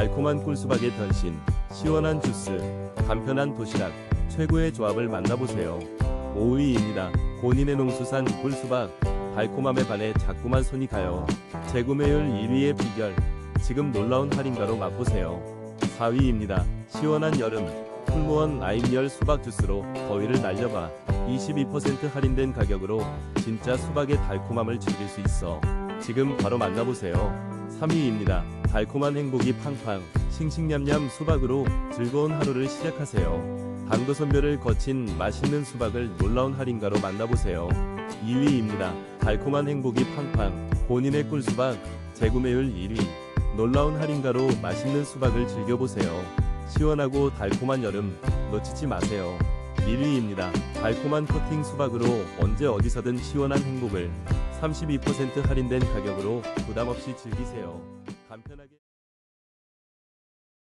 달콤한 꿀수박의 변신, 시원한 주스, 간편한 도시락, 최고의 조합을 만나보세요. 5위입니다. 본인의 농수산 꿀수박, 달콤함에 반해 자꾸만 손이 가요. 재구매율 1위의 비결, 지금 놀라운 할인가로 맛보세요. 4위입니다. 시원한 여름, 풀무원 라임열 수박 주스로 더위를 날려봐. 22% 할인된 가격으로 진짜 수박의 달콤함을 즐길 수 있어. 지금 바로 만나보세요. 3위입니다. 달콤한 행복이 팡팡, 싱싱냠냠 수박으로 즐거운 하루를 시작하세요. 당도 선별을 거친 맛있는 수박을 놀라운 할인가로 만나보세요. 2위입니다. 달콤한 행복이 팡팡, 본인의 꿀수박, 재구매율 1위. 놀라운 할인가로 맛있는 수박을 즐겨보세요. 시원하고 달콤한 여름 놓치지 마세요. 1위입니다. 달콤한 커팅 수박으로 언제 어디서든 시원한 행복을 32% 할인된 가격으로 부담 없이 즐기세요. 간편하게